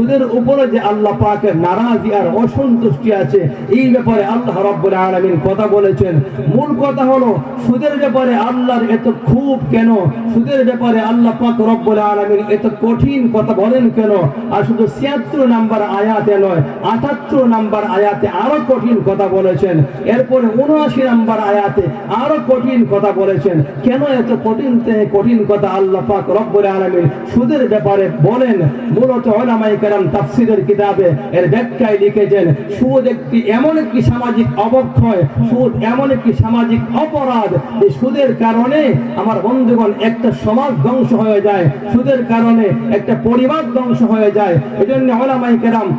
সুদের উপরে যে আল্লাহ পাকের নারাজি আর অসন্তুষ্টি আছে, এই ব্যাপারে আল্লাহ রব্বুল আলামিন কথা বলেছেন। মূল কথা হলো, সুদের ব্যাপারে আল্লাহর এত খুব কেন? সুদের ব্যাপারে আল্লাহ পাক রব্বুল আলামিন এত কঠিন কথা বলেন কেন? আর শুধু ছিয়াত্তর নাম্বার আয়াতে নয়, আটাত্তর নাম্বার আয়াতে আরও কঠিন কথা বলেছেন। এরপরে উনআশি নাম্বার আয়াতে আরও কঠিন কথা বলেছেন। কেন এত কঠিন থেকে কঠিন কথা আল্লাহ পাক রব্বুল আলামিন সুদের ব্যাপারে বলেন? মূলত ওলামায়ে কেরাম তাফসীরের কিতাবে এর ব্যাখ্যায় লিখেছেন, সুদ একটি এমন একটি সামাজিক অবক্ষয়, সুদ এমন একটি সামাজিক অপরাধ। যে সুদের কারণে আমার বন্ধুগণ, একটা সমাজ ধ্বংস হয়ে যায়, সুদের কারণে একটা পরিবার ধ্বংস হয়ে যায়। এজন্য ওলামায়ে কেরাম,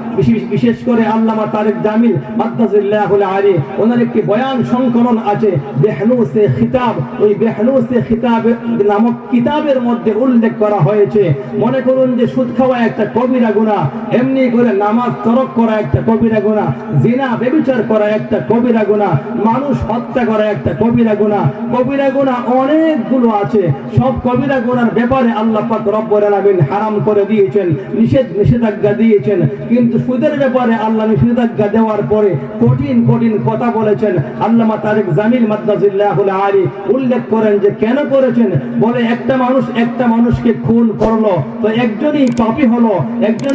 বিশেষ- করে আল্লামা তারেক জামিল মাদ্দাজিল্লাহুল আলী, ওনার একটি বয়ান সংকলন আছে বেহনুসে খিতাব। ওই বেহনুসে খিতাব নামক কিতাবের মধ্যে উল্লেখ করা হয়েছে। মনে করুন যে সুদ খাওয়া একটা কবিরা গুণা এমনি করে নামাজ তরক করা একটা কবিরা গুণা জিনা, বেবিচার করা একটা কবিরা গুণা মানুষ হত্যা করা একটা কবিরা গুণা কবিরা গুণা অনেকগুলো আছে। সব কবিরা ব্যাপারে আল্লাহ পাক হারাম করে দিয়েছেন, নিষেধ, নিষেধাজ্ঞা দিয়েছেন। কিন্তু সুদের ব্যাপারে আল্লাহ নিষেধাজ্ঞা দেওয়ার পরে কঠিন কঠিন কথা বলেছেন। আল্লামা তারেক জামিল মাদ্দাজিল্লাহুল আলী উল্লেখ করেন যে, কেন করেছেন? বলে, একটা মানুষ একটা মানুষকে খুন করল, তো একজনই পাপী হলো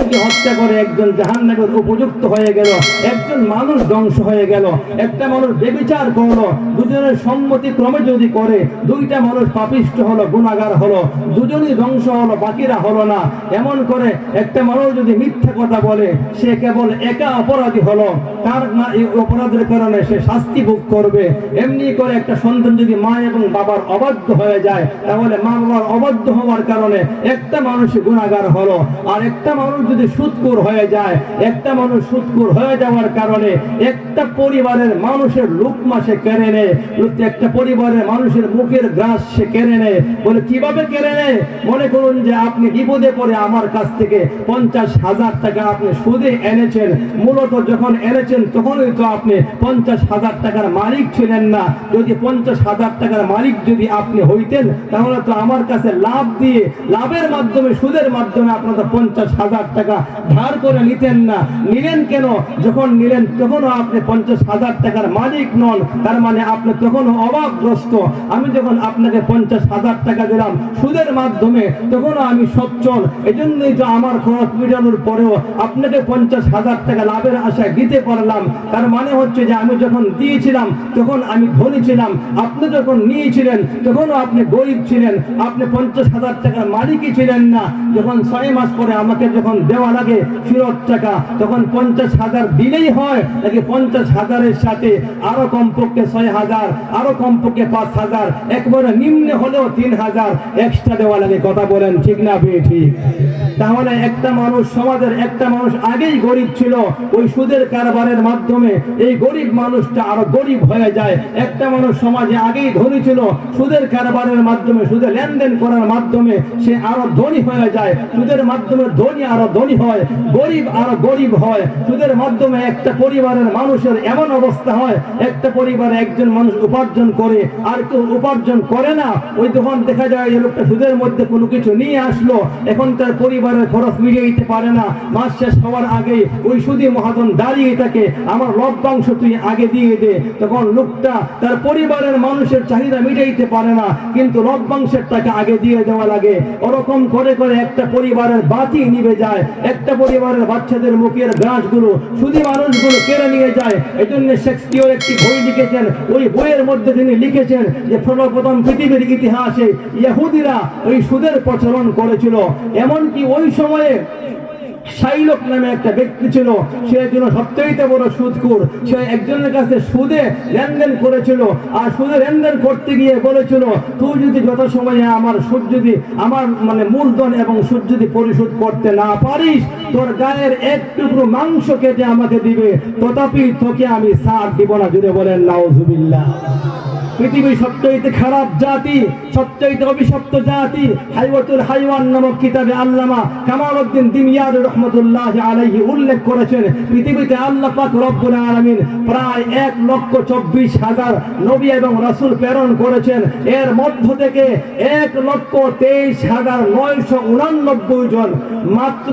একজনকে হত্যা করে একজন জাহান্নামের উপযুক্ত হয়ে গেল, একজন মানুষ ধ্বংস হয়ে গেল, একটা মানুষ বেবিচার করল, দুজনের সম্মতি ক্রমে যদি করে, দুইটা মানুষ পাপিষ্ট হলো, গুণাগার হলো, দুজনই ধ্বংস হলো, বাকিরা হলো না। এমন করে একটা মানুষ যদি মিথ্যা কথা বলে, সে কেবল একা অপরাধী হলো। তার না, এই অপরাধের কারণে সে শাস্তি ভোগ করবে। এমনি করে একটা সন্তান যদি মা এবং বাবার অবাধ্য হয়ে যায়, তাহলে মা বাবার অবাধ্য হওয়ার কারণে একটা মানুষ গুণাগার হলো, আর একটা মানুষ যদি সুৎকুর হয়ে যায়, একটা মানুষ সুৎকুর হয়ে যাওয়ার কারণে একটা পরিবারের মানুষের লুকমা সে কেড়ে নেয় একটা পরিবারের মানুষের মুখের গ্রাস সে কেড়ে নেয়, বলে, কীভাবে কেড়ে নেয়? মনে করুন যে আপনি বিপদে পড়ে আমার কাছ থেকে পঞ্চাশ হাজার টাকা আপনি সুদে এনেছেন। মূলত যখন এনেছেন, তখনই তো আপনি পঞ্চাশ হাজার টাকার মালিক ছিলেন না। যদি পঞ্চাশ হাজার টাকার মালিক যদি আপনি হইতেন, তাহলে তো আমার কাছে লাভ দিয়ে, লাভের মাধ্যমে, সুদের মাধ্যমে আপনারা পঞ্চাশ হাজার টাকা ধার করে নিতেন না। নিলেন কেন? যখন নিলেন, তখনও আপনি পঞ্চাশ হাজার টাকার মালিক নন। তার মানে আপনি তখনও অভাবগ্রস্ত। আমি যখন আপনাকে পঞ্চাশ হাজার টাকা দিলাম সুদের মাধ্যমে, তখনও আমি সচ্ছল। এজন্যই তো আমার খরচ মেটানোর পরেও আপনাকে পঞ্চাশ হাজার টাকা লাভের আশায় দিতে পারলাম। তার মানে হচ্ছে যে আমি যখন দিয়েছিলাম, তখন আমি ধনী ছিলাম। আপনি যখন নিয়েছিলেন, তখনও আপনি গরিব ছিলেন। আপনি পঞ্চাশ হাজার টাকার মালিকই ছিলেন না। যখন ছয় মাস পরে আমাকে যখন দেওয়া লাগে ফেরত টাকা। তখন পঞ্চাশ হাজার দিলেই হয়, নাকি পঞ্চাশ হাজারের সাথে আরও কমপক্ষে ছয় হাজার, আরও কমপক্ষে পাঁচ হাজার, একবারে নিম্নে হলেও তিন হাজার এক্সট্রা দেওয়া লাগে। কথা বলেন ঠিক না বে ঠিক তাহলে একটা মানুষ সমাজের একটা মানুষ আগেই গরিব ছিল। ওই সুদের কারবারের মাধ্যমে এই গরিব মানুষটা আরও গরিব হয়ে যায়। একটা মানুষ সমাজে আগেই ধনী ছিল, সুদের কারবারের মাধ্যমে, সুদের লেনদেন করার মাধ্যমে সে আরও ধনী হয়ে যায়। সুদের মাধ্যমে ধনী আরও ধনী হয়, গরিব আরও গরিব হয়। সুদের মাধ্যমে একটা পরিবারের মানুষের এমন অবস্থা হয়, একটা পরিবারে একজন মানুষ উপার্জন করে, আর কেউ উপার্জন করে না। ওই তখন দেখা যায় যে লোকটা সুদের মধ্যে কোনো কিছু নিয়ে আসলো। এখন তার পরিবারের খরচ মিলিয়ে দিতে পারে না। মাস শেষ হওয়ার আগেই ওই সুদী মহাজন দাঁড়িয়ে থাকে, আমার লভ্যাংশ তুই আগে দিয়ে দে। তখন লোকটা তার পরিবারের মানুষের চাহিদা মিটাইতে পারে না, কিন্তু লভ্যাংশের টাকা আগে দিয়ে দেওয়া লাগে। ওরকম করে করে একটা পরিবারের বাতি নিবে যায়, একটা পরিবারের বাচ্চাদের মুখের গাছগুলো সুদী মানুষগুলো কেড়ে নিয়ে যায়। এই জন্য শেক্সপিয়র একটি বই লিখেছেন, ওই বইয়ের মধ্যে তিনি লিখেছেন যে সর্বপ্রথম পৃথিবীর ইতিহাসে ইহুদিরা ওই সুদের প্রচলন করেছিল। এমনকি ওই সময়ে শাইলক নামে একটা ব্যক্তি ছিল। সে একজন সবচাইতে বড় সুদখোর। সে একজনের কাছে সুদে লেনদেন করেছিল আর সুদে লেনদেন করতে গিয়ে বলেছিল, তুই যদি যত সময়ে আমার সুদ যদি, আমার মানে মূলধন এবং সুদ যদি পরিশোধ করতে না পারিস, তোর গায়ের এক টুকরো মাংস কেটে আমাকে দিবে। তথাপি তোকে আমি সার দিব না। জুড়ে বলেন, নাউজুবিল্লাহ। পৃথিবীর সবচাইতে খারাপ জাতি, সবচাইতে অভিশপ্ত জাতি, হাইওয়াতুল হাইওয়ান নামক কিতাবে আল্লামা কামাল উদ্দিন দিমিয়ার রহমতুল্লাহ আলাইহি উল্লেখ করেছেন, পৃথিবীতে আল্লাহ পাক রব্বুল আলামিন প্রায় এক লক্ষ চব্বিশ হাজার নবী এবং রাসূল প্রেরণ করেছেন। এর মধ্য থেকে এক লক্ষ তেইশ হাজার নয়শো উনানব্বই জন মাত্র